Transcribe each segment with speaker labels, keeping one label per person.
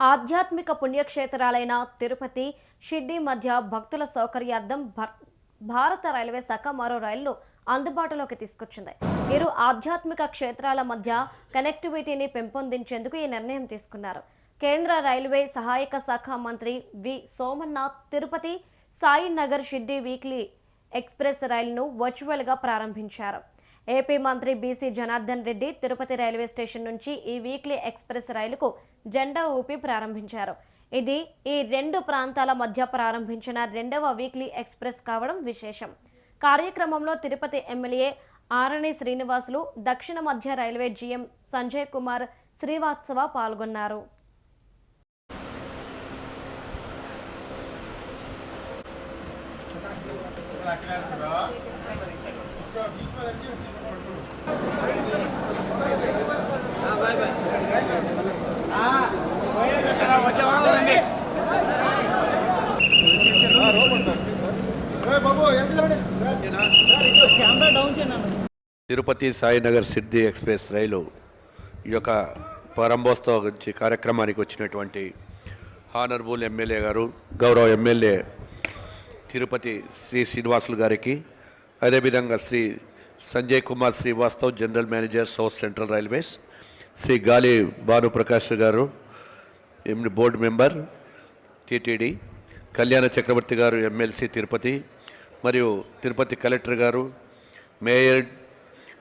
Speaker 1: ఆధ్యాత్మిక పుణ్యక్షేత్రాలైన తిరుపతి షిడ్డి మధ్య భక్తుల సౌకర్యార్థం భర్- భారత రైల్వే శాఖ మరో రైళ్ళు అందుబాటులోకి తీసుకొచ్చింది. ఇరు ఆధ్యాత్మిక క్షేత్రాల మధ్య కనెక్టివిటీని పెంపొందించేందుకు ఈ నిర్ణయం తీసుకున్నారు. కేంద్ర రైల్వే సహాయక శాఖ మంత్రి V. Somanath Tirupati Sainagar Shirdi weekly express రైలును వర్చువల్గా ప్రారంభించారు. ఏపీ మంత్రి BC Janardhan Reddy Tirupati railway station నుంచి ఈ వీక్లీ ఎక్స్ప్రెస్ రైలుకు జెండా ఊపి ప్రారంభించారు. ఇది ఈ రెండు ప్రాంతాల మధ్య ప్రారంభించిన రెండవ వీక్లీ ఎక్స్ప్రెస్ కావడం విశేషం. కార్యక్రమంలో తిరుపతి ఎమ్మెల్యే ఆరణి శ్రీనివాసులు దక్షిణ మధ్య రైల్వే జీఎం సంజయ్ కుమార్ శ్రీవాత్సవ పాల్గొన్నారు.
Speaker 2: తిరుపతి సాయినగర్ సిద్ధి ఎక్స్ప్రెస్ రైలు ఈ యొక్క ప్రారంభోత్సవ గురించి కార్యక్రమానికి వచ్చినటువంటి హానర్బుల్ ఎమ్మెల్యే గారు గౌరవ ఎమ్మెల్యే తిరుపతి శ్రీ శ్రీనివాసులు గారికి అదేవిధంగా Shri Sanjay Kumar Srivastav general manager south central railways Shri Gali Bhanuprakash garu ఎమ్- బోర్డు మెంబర్ టీటీడీ కళ్యాణ చక్రవర్తి గారు ఎమ్మెల్సీ తిరుపతి మరియు Tirupati collector garu mayor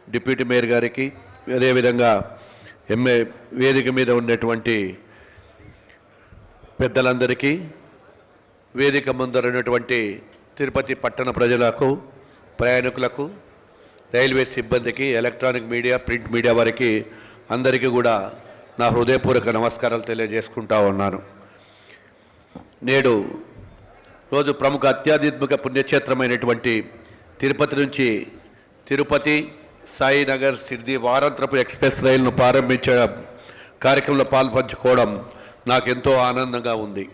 Speaker 2: deputy mayor గారికి అదేవిధంగా ఎంఏ వేదిక మీద ఉన్నటువంటి పెద్దలందరికీ వేదిక ముందర ఉన్నటువంటి తిరుపతి పట్టణ ప్రజలకు ప్రయాణికులకు రైల్వే సిబ్బందికి ఎలక్ట్రానిక్ మీడియా ప్రింట్ మీడియా వారికి అందరికీ కూడా నా హృదయపూర్వక నమస్కారాలు తెలియజేసుకుంటా ఉన్నాను. నేడు రోజు ప్రముఖ అత్యాధ్యాత్మిక పుణ్యక్షేత్రమైనటువంటి తిరుపతి నుంచి తిరుపతి సాయినగర్ సిర్ది వారాంతరపు ఎక్స్ప్రెస్ రైలును ప్రారంభించడం కార్యక్రమంలో పాల్పంచుకోవడం నాకెంతో ఆనందంగా ఉంది.